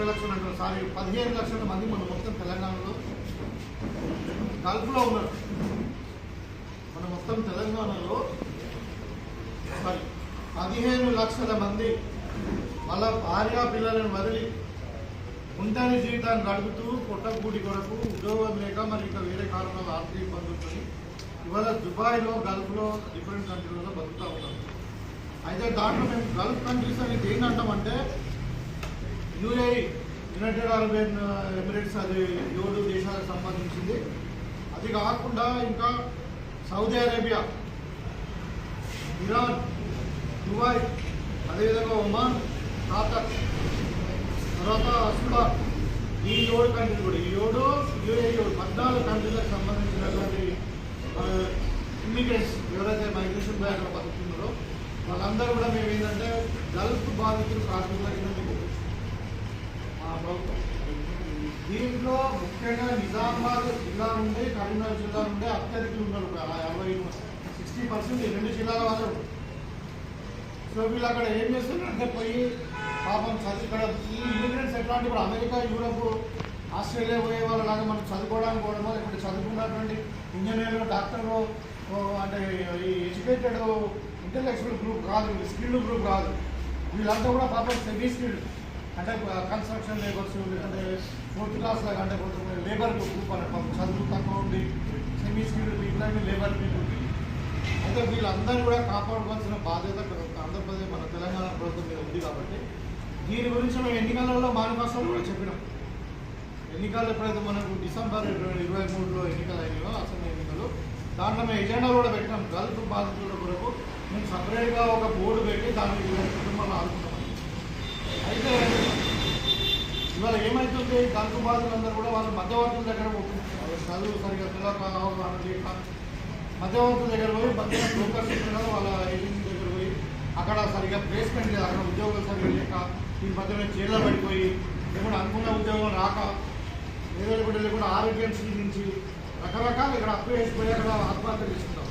ముప్పై లక్షలు అంటారు సారీ పదిహేను లక్షల మంది మన మొత్తం తెలంగాణలో గల్ఫ్లో ఉన్నారు. మన మొత్తం తెలంగాణలో సారీ పదిహేను లక్షల మంది వాళ్ళ భార్య పిల్లలను వదిలి ఉంటాని జీవితాన్ని గడుపుతూ పొట్టకూటి కొరకు ఉద్యోగం లేక మరి ఇంకా వేరే కారణాలు ఆర్థిక ఇబ్బందులతో ఇవాళ దుబాయ్లో గల్ఫ్లో డిఫరెంట్ కంట్రీలలో బతుకుతూ ఉన్నారు. అయితే దాంట్లో మేము గల్ఫ్ కంట్రీస్ అనేది ఏంటంటామంటే యూఏఈ యునైటెడ్ అరబ్ ఎమిరేట్స్ అది ఏడు దేశాలకు సంబంధించింది. అది కాకుండా ఇంకా సౌదీ అరేబియా ఇరాన్ దుబాయ్ అదేవిధంగా ఒమాన్ ఖాతర్ తర్వాత సుడాన్ ఈ ఏడు కంట్రీలు కూడా ఈ ఏడు యూఏఈ ఏడు పద్నాలుగు కంట్రీలకు సంబంధించినటువంటి ఇమ్మిగ్రెంట్స్ ఎవరైతే మైగ్రేషన్ పోయి అక్కడ బతుకుతున్నారో వాళ్ళందరూ కూడా మేము ఏంటంటే గల్ఫ్ బాధితులు కార్మికుల కింద దీంట్లో ముఖ్యంగా నిజామాబాద్ జిల్లా నుండి కరీంనగర్ జిల్లా నుండి అత్యధికులు ఉన్నారు అలా యాభై సిక్స్టీ పర్సెంట్ ఈ రెండు జిల్లాల వాళ్ళు సో వీళ్ళు అక్కడ ఏం చేస్తున్నారంటే పోయి పాపం చదువు ఇక్కడ ఈ ఇమిగ్రెంట్స్ ఎట్లాంటి ఇప్పుడు అమెరికా యూరప్ ఆస్ట్రేలియా పోయే వాళ్ళలాగా మనం చదువుకోవడానికి కూడా ఇక్కడ చదువుకున్నటువంటి ఇంజనీర్లు డాక్టర్లు ఓ, అంటే ఈ ఎడ్యుకేటెడ్ ఇంటలెక్చువల్ గ్రూప్ కాదు స్కిల్డ్ గ్రూప్ కాదు. వీళ్ళంతా కూడా పాపం సెమీ స్కిల్డ్. అంటే కన్స్ట్రక్షన్ లేబర్స్ అంటే ఫోర్త్ క్లాస్ లాగా అంటే కొంచెం లేబర్ గ్రూప్ అంటే చదువు తక్కువ ఉండి సెమీ స్కిల్డ్ ఇట్లాంటి లేబర్ పీపుల్ అయితే వీళ్ళందరూ కూడా కాపాడుకోవాల్సిన బాధ్యత ఆంధ్రప్రదేశ్ మన తెలంగాణ ప్రభుత్వం మీద ఉంది కాబట్టి దీని గురించి మేము ఎన్నికలలో మానిఫెస్టోలు కూడా చెప్పినాం. ఎన్నికలు ఎప్పుడైతే మనకు డిసెంబర్ ఇరవై ఇరవై మూడులో ఎన్నికలు అయినాయో అసెంబ్లీ ఎన్నికలు దాంట్లో మేము ఎజెండా కూడా పెట్టినాం. గల్ఫ్ బాధితుల కొరకు మేము సపరేట్గా ఒక బోర్డు పెట్టి దాన్ని కుటుంబాలు ఆదుకున్నాం. అయితే ఇవాళ ఏమవుతుంది గల్ఫ్ బాధితులందరూ కూడా వాళ్ళు మధ్యవర్తుల దగ్గర పోతున్నారు. చదువు సరిగ్గా తెలియక అవగాహన లేక మధ్యవర్తుల దగ్గర పోయి మధ్య బ్రోకర్స్ ఉంటారు వాళ్ళ ఏజెన్సీ దగ్గర పోయి అక్కడ సరిగ్గా ప్లేస్మెంట్ లేదు. అక్కడ ఉద్యోగం సరిగ్గా లేక ఈ మధ్యలో జైల్లో పడిపోయి లేకుండా అనుకున్న ఉద్యోగం రాక ఏదో కూడా లేకుండా ఆరోగ్యశ్రీ నుంచి రకరకాలు ఇక్కడ అప్పు చేసిపోయి అక్కడ ఆత్మహత్య చేసుకుంటాం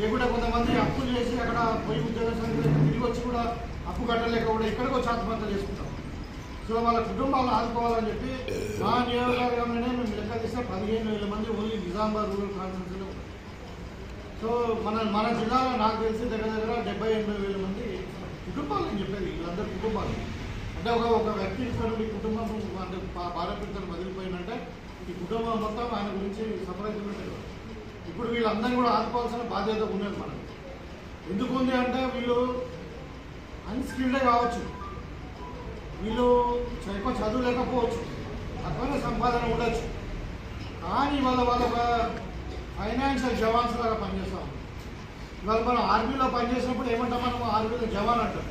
లేకుంటే కొంతమంది అప్పులు చేసి అక్కడ పోయి ఉద్యోగం సంఖ్య తిరిగి వచ్చి కూడా అప్పు కట్టలేక కూడా ఇక్కడికి వచ్చి ఆత్మహత్య చేసుకుంటాం. సో వాళ్ళ కుటుంబాలను ఆదుకోవాలని చెప్పి మా నియోజకవర్గంలోనే మేము లెక్క తీస్తే పదిహేను వేల మంది ఓన్లీ నిజామాబాద్ రూరల్ కాన్ఫరెన్స్లో సో మన మన జిల్లాలో నాకు తెలిసి దగ్గర దగ్గర డెబ్బై ఎనభై వేల మంది కుటుంబాలు నేను చెప్పేది వీళ్ళందరి కుటుంబాలు. అంటే ఒక ఒక వ్యక్తి ఇటువంటి కుటుంబం అంటే భా- భార్య పిల్లలు వదిలిపోయిందంటే ఈ కుటుంబం మొత్తం ఆయన గురించి సపరేట్ ఉంటుంది ఇప్పుడు వీళ్ళందరినీ కూడా ఆదుకోవాల్సిన బాధ్యత ఉన్నది మనకి ఎందుకు ఉంది అంటే వీళ్ళు అన్స్కిల్డే కావచ్చు. వీళ్ళు ఎక్కువ చదువు లేకపోవచ్చు తక్కువనే సంపాదన ఉండొచ్చు. కానీ వాళ్ళ వాళ్ళ ఫైనాన్షియల్ జవాన్స్ లాగా పనిచేస్తాం ఇవాళ మనం ఆర్మీలో పనిచేసినప్పుడు ఏమంటాం మనం ఆర్మీలో జవాన్ అంటాం.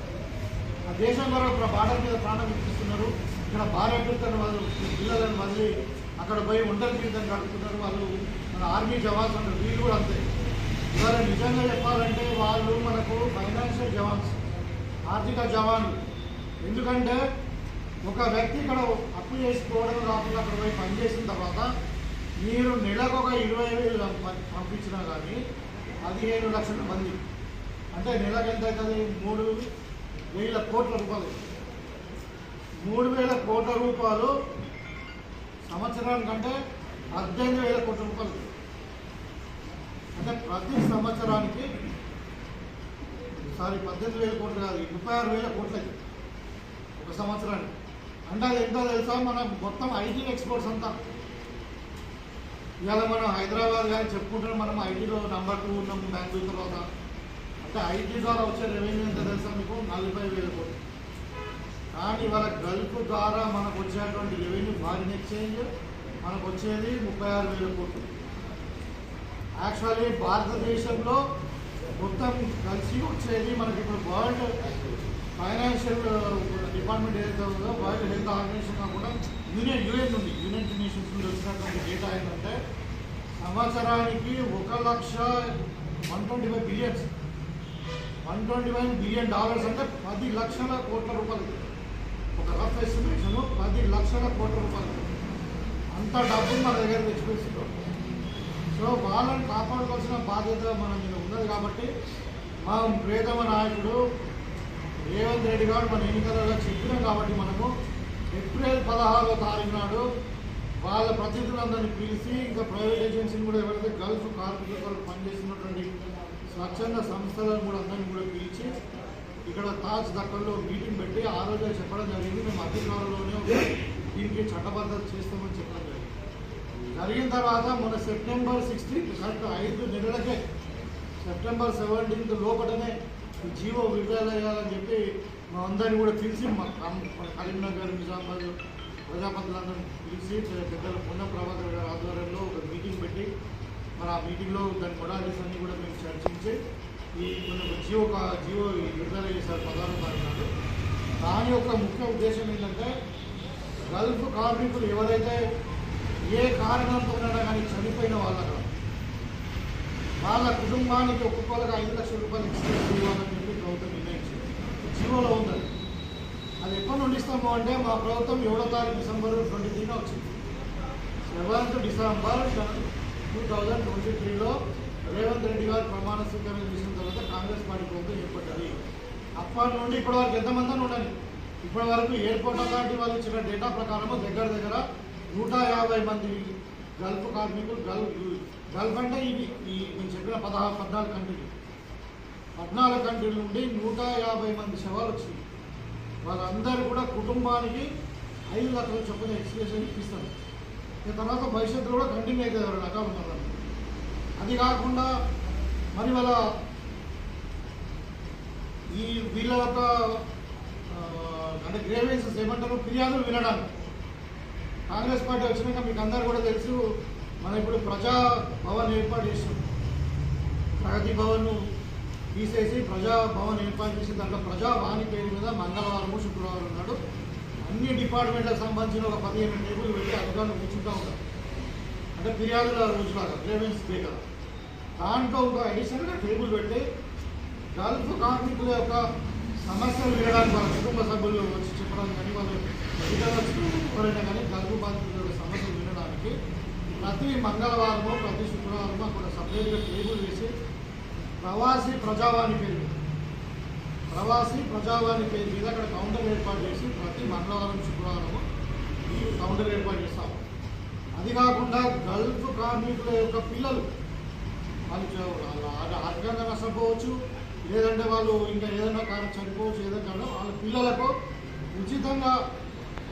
ఆ దేశం కొరకు బార్డర్ మీద ప్రాణం ఇప్పిస్తున్నారు. ఇక్కడ భారత్ తన వాళ్ళు పిల్లలను మళ్ళీ అక్కడ పోయి ఒంటరి జీవితం గడుపుతున్నారు వాళ్ళు. మన ఆర్మీ జవాన్స్ అంటారు. వీళ్ళు కూడా అంతే. ఇవాళ నిజంగా చెప్పాలంటే వాళ్ళు మనకు ఫైనాన్షియల్ జవాన్స్. ఆర్థిక జవాన్లు ఎందుకంటే ఒక వ్యక్తి ఇక్కడ అప్పు చేసుకోవడం కాకుండా అక్కడ పోయి పనిచేసిన తర్వాత మీరు నెలకు ఒక ఇరవై వేలు పంపించినా కానీ పదిహేను లక్షల మంది. అంటే నెలకు ఎంత అవుతుంది? మూడు వేల కోట్ల రూపాయలు. మూడు వేల కోట్ల రూపాయలు సంవత్సరానికంటే పద్దెనిమిది వేల కోట్ల రూపాయలు. అంటే ప్రతి సంవత్సరానికి సారీ పద్దెనిమిది వేల కోట్లు కాదు ముప్పై ఆరు వేల కోట్లకి ఒక సంవత్సరానికి. అంటే అది ఎంతో తెలుసా? మన మొత్తం ఐటీ ఎక్స్పోర్ట్స్ అంతా. ఇవాళ మనం హైదరాబాద్ కానీ చెప్పుకుంటున్నాం మనం ఐటీలో నెంబర్ టూ ఉన్నాం బెంగళూరు తర్వాత. అంటే ఐటీ ద్వారా వచ్చే రెవెన్యూ ఎంత తెలుసా మీకు? నలభై వేల కోట్లు. కానీ ఇవాళ గల్ఫ్ ద్వారా మనకు వచ్చేటువంటి రెవెన్యూ ఫారిన్ ఎక్స్చేంజ్ మనకు వచ్చేది ముప్పై ఆరు వేల కోట్లు. యాక్చువల్లీ భారతదేశంలో మొత్తం కలిసి వచ్చేది మనకి ఇప్పుడు వరల్డ్ ఫైనాన్షియల్ డిపార్ట్మెంట్ ఏదైతే ఉందో వరల్డ్ హెల్త్ ఆర్గనైజేషన్ కాకుండా యూనియన్ యూఎన్ ఉంది. యునైటెడ్ నేషన్స్ నుండి వచ్చినటువంటి డేటా ఏంటంటే సంవత్సరానికి ఒక lakh one twenty five billions. One twenty five billion dollars అంటే పది లక్షల కోట్ల రూపాయలు. ఒక రఫ్ ఎస్టిమేషన్ పది లక్షల కోట్ల రూపాయలు. అంత డబ్బులు మన దగ్గర తెచ్చిపోతున్నాం సో వాళ్ళని కాపాడుకోవాల్సిన బాధ్యత మన మీద ఉన్నది కాబట్టి మా ప్రియతమ నాయకుడు రేవంత్ రెడ్డి గారు మన ఎన్నికలలో చెప్పినాం కాబట్టి మనము ఏప్రిల్ పదహారవ తారీఖు నాడు వాళ్ళ ప్రతినిధులందరినీ పిలిచి ఇంకా ప్రైవేట్ ఏజెన్సీని కూడా ఎవరైతే గల్ఫ్ కార్మికుల పనిచేస్తున్నటువంటి స్వచ్ఛంద సంస్థలను కూడా అందరినీ కూడా పిలిచి ఇక్కడ తాజ్ దక్కల్లో మీటింగ్ పెట్టి ఆ రోజు చెప్పడం జరిగింది. మేము అధికారంలోనే దీనికి చట్టబద్ధత చేస్తామని చెప్పడం జరిగిన తర్వాత మన సెప్టెంబర్ సిక్స్టీన్త్ కరెక్ట్ ఐదు నెలలకే సెప్టెంబర్ సెవెంటీన్త్ లోపలనే జీవో విడుదల చెప్పి మా అందరిని కూడా పిలిచి మా కరీంనగర్ నిజామాబాద్ ప్రజాపతులందరినీ పిలిచి పెద్దల పొన్న ప్రభాకర్ గారి ఆధ్వర్యంలో ఒక మీటింగ్ పెట్టి మరి ఆ మీటింగ్లో దాని మొడాలిటీస్ అన్ని కూడా మేము చర్చించి ఈ కొన్ని జియో జీవో కా- జీవో విడుదల చేశారు పదహారు తారీఖు దాని యొక్క ముఖ్య ఉద్దేశం ఏంటంటే గల్ఫ్ కార్మికులు ఎవరైతే ఏ కారణంతో కానీ చనిపోయిన వాళ్ళకు వాళ్ళ కుటుంబానికి ఒక్కొక్కరుగా ఐదు లక్షల రూపాయలు ఎక్స్ప్రెస్ ఇవ్వాలని చెప్పి ప్రభుత్వం నిర్ణయించింది. జీవోలో ఉందని అది ఎప్పటి నుండి ఇస్తాము అంటే మా ప్రభుత్వం ఏడో తారీఖు డిసెంబర్ ట్వంటీ త్రీన వచ్చింది. Seventh December two thousand twenty త్రీలో రేవంత్ రెడ్డి గారు ప్రమాణ స్వీకారం చేసిన తర్వాత కాంగ్రెస్ పార్టీ ప్రభుత్వం ఏర్పడ్డది. అప్పటి నుండి ఇప్పటి వరకు ఎంతమంది ఉండాలి ఇప్పటి వరకు ఎయిర్పోర్ట్ అథారిటీ వాళ్ళు ఇచ్చిన డేటా ప్రకారము దగ్గర దగ్గర నూట యాభై మంది గల్ఫ్ కార్మికులు గల్ఫ్ గల్ఫ్ అంటే ఇవి ఈ నేను చెప్పిన పదహారు పద్నాలుగు కంట్రీలు. పద్నాలుగు కంట్రీల నుండి నూట యాభై మంది శవాలు వచ్చింది వాళ్ళందరూ కూడా కుటుంబానికి ఐదు లక్షల చొప్పున ఎక్స్ప్రెషన్ ఇప్పిస్తారు. ఇక తర్వాత భవిష్యత్తులో కూడా కంటిన్యూ అవుతుంది ఎవరు రకాలు ఉన్నారు అది కాకుండా మరి వాళ్ళ ఈ వీళ్ళ యొక్క అంటే గ్రేవెన్సెస్ ఏమంటారు? ఫిర్యాదులు వినడానికి. కాంగ్రెస్ పార్టీ వచ్చినాక మీకు అందరు కూడా తెలుసు మనం ఇప్పుడు ప్రజా భవన్ ఏర్పాటు చేస్తున్నాం ప్రగతి భవన్ను తీసేసి ప్రజా భవన్ ఏర్పాటు చేసి దాంట్లో ప్రజావాణి పేరు మీద మంగళవారము శుక్రవారం నాడు అన్ని డిపార్ట్మెంట్లకు సంబంధించిన ఒక పదిహేను టేబుల్ పెట్టి అధికారులు కూర్చుంటూ ఉంటారు అంటే ఫిర్యాదుల రోజులాగా గ్రేవెన్స్ డే కదా. దాంట్లో ఒక అడిషనల్గా టేబుల్ పెట్టి గల్ఫ్ కార్మికుల యొక్క సమస్యలు వినడానికి వాళ్ళ కుటుంబ సభ్యులు వచ్చి చెప్పడం కానీ వాళ్ళు ఎదుట ఎవరైనా కానీ గల్ఫ్ బాధితుల సమస్యలు వినడానికి ప్రతి మంగళవారము ప్రతి శుక్రవారము అక్కడ సపరేట్గా టేబుల్ వేసి ప్రవాసీ ప్రజావాణి పేరు మీద ప్రవాసీ ప్రజావాణి పేరు మీద అక్కడ కౌంటర్ ఏర్పాటు చేసి ప్రతి మంగళవారం శుక్రవారము ఈ కౌంటర్ ఏర్పాటు చేస్తాము. అది కాకుండా గల్ఫ్ కార్మికుల యొక్క పిల్లలు వాళ్ళు ఆర్థికంగా నష్టపోవచ్చు లేదంటే వాళ్ళు ఇంకా ఏదైనా కారణం చనిపోవచ్చు ఏదైనా కారణం వాళ్ళ పిల్లలకు ఉచితంగా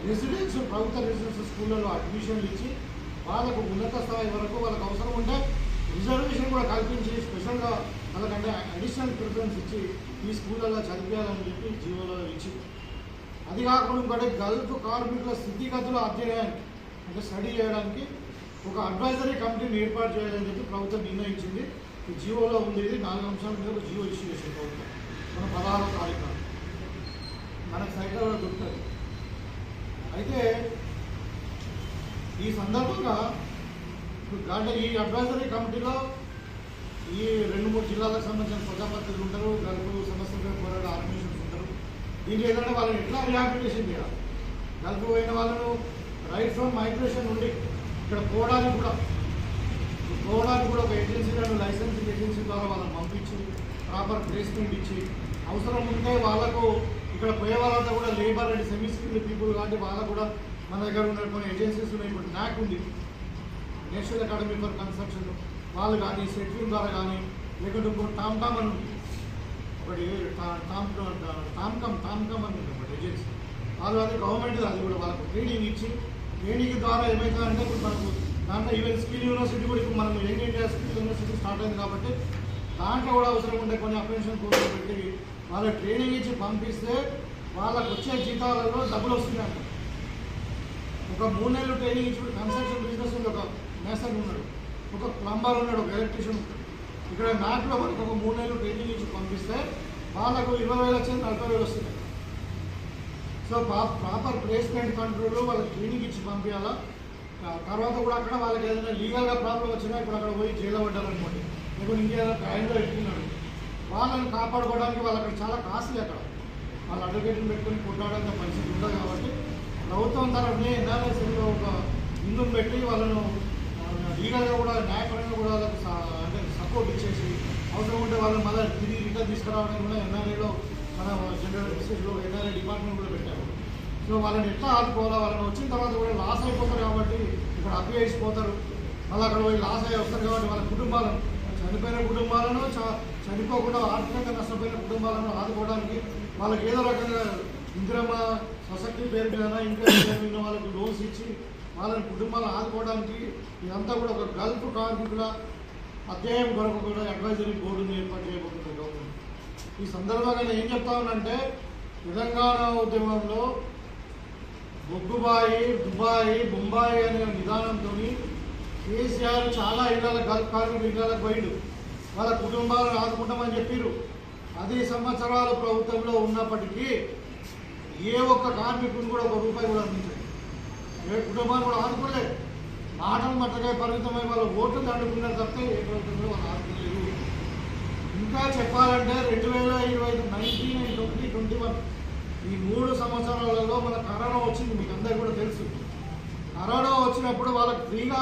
రెసిడెన్స్ ప్రభుత్వ రెసిడెన్స్ స్కూళ్ళలో అడ్మిషన్లు ఇచ్చి వాళ్ళకు ఉన్నత స్థాయి వరకు వాళ్ళకు అవసరం ఉంటే రిజర్వేషన్ కూడా కల్పించి స్పెషల్గా వాళ్ళకంటే అడిషనల్ ప్రిఫరెన్స్ ఇచ్చి ఈ స్కూళ్ళలో చదివేయాలని చెప్పి జీవోలో ఇచ్చి. అది కాకుండా ఇంకోటి గల్ఫ్ కార్మికుల స్థితిగతులు అధ్యయనానికి అంటే స్టడీ చేయడానికి ఒక అడ్వైజరీ కమిటీని ఏర్పాటు చేయాలని చెప్పి ప్రభుత్వం నిర్ణయించింది. ఈ జీవోలో ఉండేది నాలుగు అంశాల మీద ఒక జీవో ఇష్యూ చేసే ప్రభుత్వం. మన పదహారు తారీఖు మనకు సైకిల్ దొరుకుతుంది. అయితే ఈ సందర్భంగా ఇప్పుడు అంటే ఈ అడ్వైజరీ కమిటీలో ఈ రెండు మూడు జిల్లాలకు సంబంధించిన ప్రజాప్రతినిధులు ఉంటారు గల్ఫ్ సమస్యలపై పోరాడే ఆర్గనైజేషన్స్ ఉంటారు. దీంట్లో ఏంటంటే వాళ్ళని ఎట్లా రిహాబిలిటేషన్ చేయాలి? గల్ఫ్ పోయిన వాళ్ళను రైట్ ఫ్రమ్ మైగ్రేషన్ నుండి ఇక్కడ పోవడానికి కూడా పోవడానికి కూడా ఒక ఏజెన్సీ లైసెన్సింగ్ ఏజెన్సీ ద్వారా వాళ్ళని పంపించి ప్రాపర్ ప్లేస్మెంట్ ఇచ్చి అవసరం ఉంటే వాళ్ళకు ఇక్కడ పోయే వాళ్ళంతా కూడా labour and semi skilled people కాబట్టి వాళ్ళకు కూడా మన దగ్గర ఉన్న కొన్ని ఏజెన్సీస్ ఉన్నాయి. ఇప్పుడు నాక్ ఉంది. National Academy for Construction. వాళ్ళు కానీ సెట్లింగ్ ద్వారా కానీ లేకుంటే ఇంకో టామ్ టామ్ అని ఉంది. ఒకటి టా- టామ్ టామ్కమ్ టామ్కమ్ అని ఉంది ఒకటి ఏజెన్సీ. వాళ్ళు అది గవర్నమెంట్ అది కూడా వాళ్ళకు ట్రైనింగ్ ఇచ్చి ట్రైనింగ్ ద్వారా ఏమవుతుందంటే ఇప్పుడు మనకు దాంట్లో ఈవెన్ స్కిల్ యూనివర్సిటీ కూడా ఇప్పుడు మనం young India skill university start అయింది కాబట్టి దాంట్లో కూడా అవసరం ఉండే కొన్ని అప్రెన్షన్ కోర్సులు పెట్టి వాళ్ళ ట్రైనింగ్ ఇచ్చి పంపిస్తే వాళ్ళకు వచ్చే జీతాలలో డబ్బులు వస్తున్నాయి. ఒక మూడు నెలలు ట్రైనింగ్ ఇచ్చి కన్స్ట్రక్షన్ బిజినెస్ ఉంది ఒక మేసర్ ఉన్నాడు ఒక ప్లంబర్ ఉన్నాడు ఒక ఎలక్ట్రీషియన్ ఇక్కడ నాట్లో మనకు ఒక మూడు నెలలు ట్రైనింగ్ ఇచ్చి పంపిస్తే వాళ్ళకు ఇరవై వేలు వచ్చింది నలభై వేలు వస్తుంది. సో ప్రాపర్ ప్లేస్మెంట్ కంట్రోల్ వాళ్ళకి ట్రైనింగ్ ఇచ్చి పంపించాలా? తర్వాత కూడా అక్కడ వాళ్ళకి ఏదైనా లీగల్గా ప్రాబ్లం వచ్చినా ఇప్పుడు అక్కడ పోయి జైల్లో పడ్డారనుకోండి. లేకపోతే ఇంకేదైనా క్రైమ్లో ఎట్టుకున్నాడు వాళ్ళని కాపాడుకోవడానికి వాళ్ళు అక్కడ చాలా కాస్ట్లీ అక్కడ. వాళ్ళు అడ్వకేట్ని పెట్టుకుని కొట్లాడంత పరిస్థితి ఉండదు కాబట్టి ప్రభుత్వం తరఫునే ఎన్ఆర్ఎస్లో ఒక ఇందును పెట్టి వాళ్ళను లీగల్గా కూడా న్యాయపరంగా కూడా వాళ్ళకి అంటే సపోర్ట్ ఇచ్చేసి అవసరం ఉంటే వాళ్ళని మళ్ళీ తిరిగి రిటర్న్ తీసుకురావడానికి కూడా ఎన్ఆర్ఏలో మన జనరల్ రిసెస్లో ఎన్ఆర్ఏ డిపార్ట్మెంట్ కూడా పెట్టారు. వాళ్ళని ఎట్లా ఆదుకోవాలా? వాళ్ళని వచ్చిన తర్వాత కూడా లాస్ అయిపోతారు కాబట్టి ఇక్కడ అభ్యయసిపోతారు మళ్ళీ అక్కడ పోయి లాస్ అయ్యి వస్తారు కాబట్టి వాళ్ళ కుటుంబాలను చనిపోయిన కుటుంబాలను చ- చనిపోకుండా ఆర్థికంగా నష్టపోయిన కుటుంబాలను ఆదుకోవడానికి వాళ్ళకి ఏదో రకంగా ఇందిరమ్మ సొసైటీ పేరు మీద ఇంకా మీద వాళ్ళకి లోన్స్ ఇచ్చి వాళ్ళని కుటుంబాలను ఆదుకోవడానికి ఇదంతా కూడా ఒక గల్ఫ్ కార్మికుల అధ్యాయం కొరకు కూడా అడ్వైజరీ బోర్డుని ఏర్పాటు చేయబోతుంది గవర్నమెంట్. ఈ సందర్భంగా నేను ఏం చెప్తా తెలంగాణ ఉద్యమంలో బొగ్గుబాయి దుబాయి బొంబాయి అనే విధానంతో కేసీఆర్ చాలా ఇళ్ళ గల్ఫ్ కార్మికుల ఇళ్ళకి పోయిండు. వాళ్ళ కుటుంబాలను ఆదుకుంటామని చెప్పారు పది సంవత్సరాలు ప్రభుత్వంలో ఉన్నప్పటికీ ఏ ఒక్క కార్మికుడిని కూడా ఒక రూపాయి కూడా అందించలేదు. ఏ కుటుంబాన్ని కూడా ఆదుకోలేదు. మాటలు మట్టగా పరిమితమై వాళ్ళ ఓట్లు దండుకున్నారు తప్పితే ఏ ప్రభుత్వంలో వాళ్ళు ఆదుకోలేదు. ఇంకా చెప్పాలంటే రెండు వేల ఇరవై ఐదు nineteen and twenty twenty one ఈ మూడు సంవత్సరాలలో మన కరోనా వచ్చింది మీకు అందరికీ కూడా తెలుసు. కరోనా వచ్చినప్పుడు వాళ్ళకి ఫ్రీగా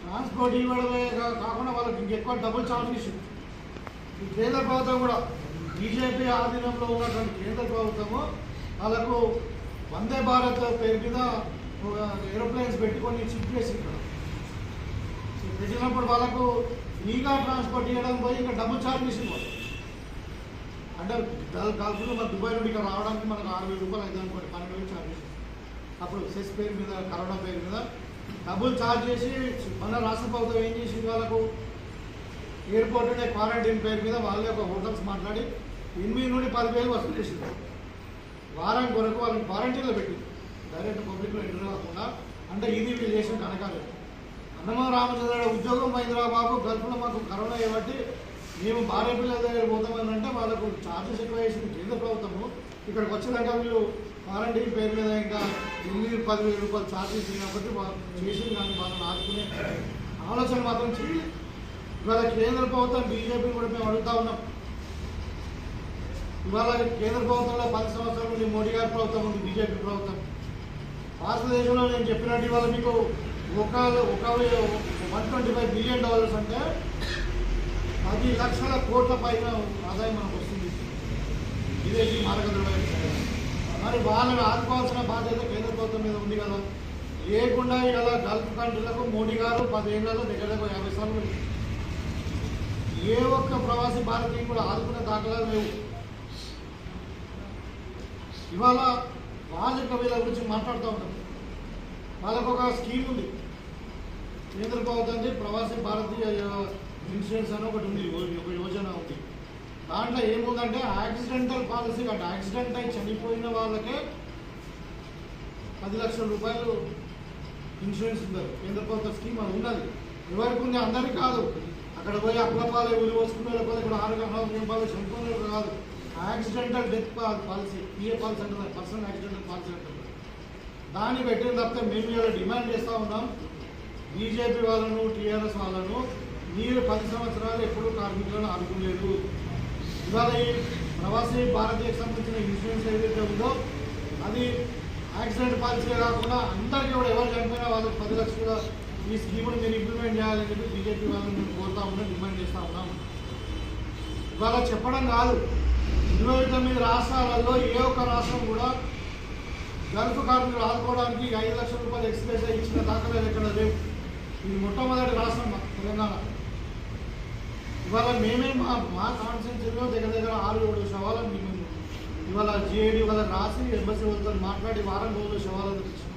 ట్రాన్స్పోర్ట్ ఇవ్వడమే కాకుండా వాళ్ళకి ఇంకెక్కువ డబుల్ ఛార్జ్ ఇచ్చింది ఈ కేంద్ర ప్రభుత్వం కూడా బీజేపీ ఆధీనంలో ఉన్నటువంటి కేంద్ర ప్రభుత్వము వాళ్ళకు వందే భారత్ పేరు మీద ఒక ఏరోప్లేన్స్ పెట్టుకొని షిఫ్ట్ చేసి ఇక్కడ పెట్టినప్పుడు వాళ్ళకు ఫ్రీగా ట్రాన్స్పోర్ట్ చేయడం పోయి ఇంకా డబుల్ ఛార్జ్ ఇచ్చింది అంటే గల్ గల్ఫ్లో మన దుబాయ్ నుండి ఇక్కడ రావడానికి మనకు ఆరు వేల రూపాయలు అయితే అనుకోండి పన్నెండు వేలు ఛార్జ్ అప్పుడు సెస్ పేరు మీద కరోనా పేరు మీద డబ్బులు ఛార్జ్ చేసి మన రాష్ట్ర ప్రభుత్వం ఏం చేసింది వాళ్ళకు? ఎయిర్పోర్ట్ ఉండే క్వారంటైన్ పేరు మీద వాళ్ళే ఒక హోటల్స్ మాట్లాడి ఎనిమిది నుండి పదివేలు వసూలు చేసింది. వారం కొరకు వాళ్ళని క్వారంటైన్లో పెట్టింది. డైరెక్ట్ పబ్లిక్లో ఎంటర్ కాకుండా అంటే ఇది వీళ్ళు చేసిన కనకాలేదు అన్నమ రామచంద్ర ఉద్యోగం పోయిందిరా బాబు గల్ఫ్లో మాకు కరోనా కాబట్టి మేము భార్య పిల్లల దగ్గర పోతామని అంటే వాళ్ళకు ఛార్జెస్ ఎక్కువ వేసింది కేంద్ర ప్రభుత్వము. ఇక్కడికి వచ్చినాక వీళ్ళు వారంటీ పేరు మీద ఇంకా ఎనిమిది పదివేల రూపాయలు ఛార్జెస్ కాబట్టి వాళ్ళు చేసింది కానీ వాళ్ళని ఆదుకునే ఆలోచన మాత్రం చేయాలి ఇవాళ కేంద్ర ప్రభుత్వం బీజేపీ కూడా మేము అడుగుతా ఉన్నాం. ఇవాళ కేంద్ర ప్రభుత్వంలో పది సంవత్సరాల నుండి మోడీ గారి ప్రభుత్వం ఉంది బీజేపీ ప్రభుత్వం. భారతదేశంలో నేను చెప్పినట్టు ఇవాళ మీకు ఒక ఒక one twenty five billion dollars అంటే పది లక్షల కోట్ల పైన ఆదాయం మనకు వస్తుంది. విదేశీ మార్గదర్శకం. మరి వాళ్ళని ఆదుకోవాల్సిన బాధ్యత కేంద్ర ప్రభుత్వం మీద ఉంది కదా. లేకుండా ఇలా గల్ఫ్ కంట్రీలకు మోడీ గారు పదిహేను దగ్గర యాభై సార్లు ఏ ఒక్క ప్రవాసీ భారతీయులు కూడా ఆదుకునే దాఖలాలు లేవు. ఇవాళ వాళ్ళు ఇంకా వీళ్ళ గురించి మాట్లాడుతూ ఉంటారు వాళ్ళకు ఒక స్కీమ్ ఉంది. కేంద్ర ప్రభుత్వం ప్రవాసీ భారతీయ ఇన్సూరెన్స్ అని ఒకటి ఉంది ఒక ఉంది. దాంట్లో ఏముందంటే యాక్సిడెంటల్ పాలసీ అంటే యాక్సిడెంట్ అయి చనిపోయిన వాళ్ళకే పది లక్షల రూపాయలు ఇన్సూరెన్స్ ఉంది కేంద్ర ప్రభుత్వ స్కీమ్ అది ఉన్నది. ఎవరికి ఉంది? అందరికీ కాదు. అక్కడ పోయి అప్లపాలు ఉరి పోసుకునే లేకపోతే ఇక్కడ ఆరు అనారోగ్యం పాలు చనిపోయిన కాదు. Accidental death policy PA policy అంటున్నారు. పర్సనల్ యాక్సిడెంటల్ పాలసీ అంటున్నారు. దాన్ని పెట్టిన తప్పితే మేము ఇలా డిమాండ్ చేస్తూ ఉన్నాం. బీజేపీ వాళ్ళను టీఆర్ఎస్ వాళ్ళను. మీరు పది సంవత్సరాలు ఎప్పుడూ కార్మికులను ఆదుకోలేదు. ఇవాళ ఈ ప్రవాసీ భారతీయకు సంబంధించిన ఇన్సూరెన్స్ ఏదైతే ఉందో అది యాక్సిడెంట్ పాలసీ కాకుండా అందరికీ కూడా ఎవరు చనిపోయినా వాళ్ళకి పది లక్షల ఈ స్కీమును మీరు ఇంప్లిమెంట్ చేయాలని చెప్పి బీజేపీ వాళ్ళని మేము కోరుతా ఉన్నాం డిమాండ్ చేస్తూ ఉన్నాం. ఇవాళ చెప్పడం కాదు ఇరవై తొమ్మిది రాష్ట్రాలలో ఏ ఒక్క రాష్ట్రం కూడా గల్ఫ్ కార్మికులు ఆదుకోవడానికి ఐదు లక్షల రూపాయలు ఎక్స్ప్రెస్ ఇచ్చిన దాఖలాలు ఎక్కడ లేవు. ఇది మొట్టమొదటి రాష్ట్రం తెలంగాణ. ఇవాళ మేమే మా మా కాన్స్టిట్యూన్సీలో దగ్గర దగ్గర ఆరు ఏడు శవాలను మేము ఇవాళ జిఐడి వాళ్ళ రాసి ఎంబసీ వాళ్ళతో మాట్లాడి వారం రోజులు శవాలను తెచ్చాం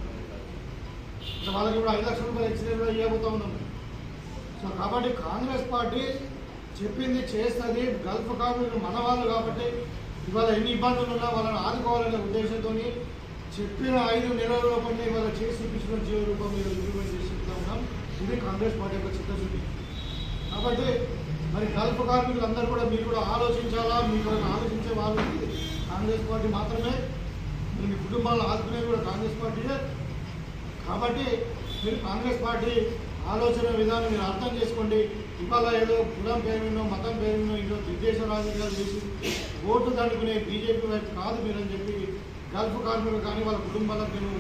వాళ్ళకి ఇప్పుడు ఐదు లక్షల రూపాయలు ఎక్స్ప్రెస్ కూడా ఇవ్వబోతా ఉన్నాం. సో కాబట్టి కాంగ్రెస్ పార్టీ చెప్పింది చేస్తుంది గల్ఫ్ కార్మికులు మన వాళ్ళు కాబట్టి ఇవాళ ఎన్ని ఇబ్బందులు ఉన్నా వాళ్ళని ఆదుకోవాలనే ఉద్దేశంతో చెప్పిన ఐదు నెలల లోపలనే ఇవాళ చేసి చూపించిన జీవ రూపం మీద ఇంప్లిమెంట్ చేసి ఉన్నాం. ఇది కాంగ్రెస్ పార్టీ యొక్క చిత్తశుద్ధి. కాబట్టి మరి కల్ప కార్మికులందరూ కూడా మీరు కూడా ఆలోచించాలా? మీరు ఆలోచించే వాళ్ళకి కాంగ్రెస్ పార్టీ మాత్రమే మీరు మీ కుటుంబాలను ఆదుకునేది కూడా కాంగ్రెస్ పార్టీయే. కాబట్టి మీరు కాంగ్రెస్ పార్టీ ఆలోచన విధానం మీరు అర్థం చేసుకోండి. ఇవాళ ఏదో కులం పేరునో మతం పేరునో ఏదో విద్వేష రాజకీయాలు చేసి ఓటు దండుకునే బీజేపీ వైపు కాదు మీరని చెప్పి గల్ఫ్ కార్మికులు కానీ వాళ్ళ కుటుంబాలకు నేను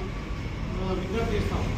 విజ్ఞప్తి చేస్తాను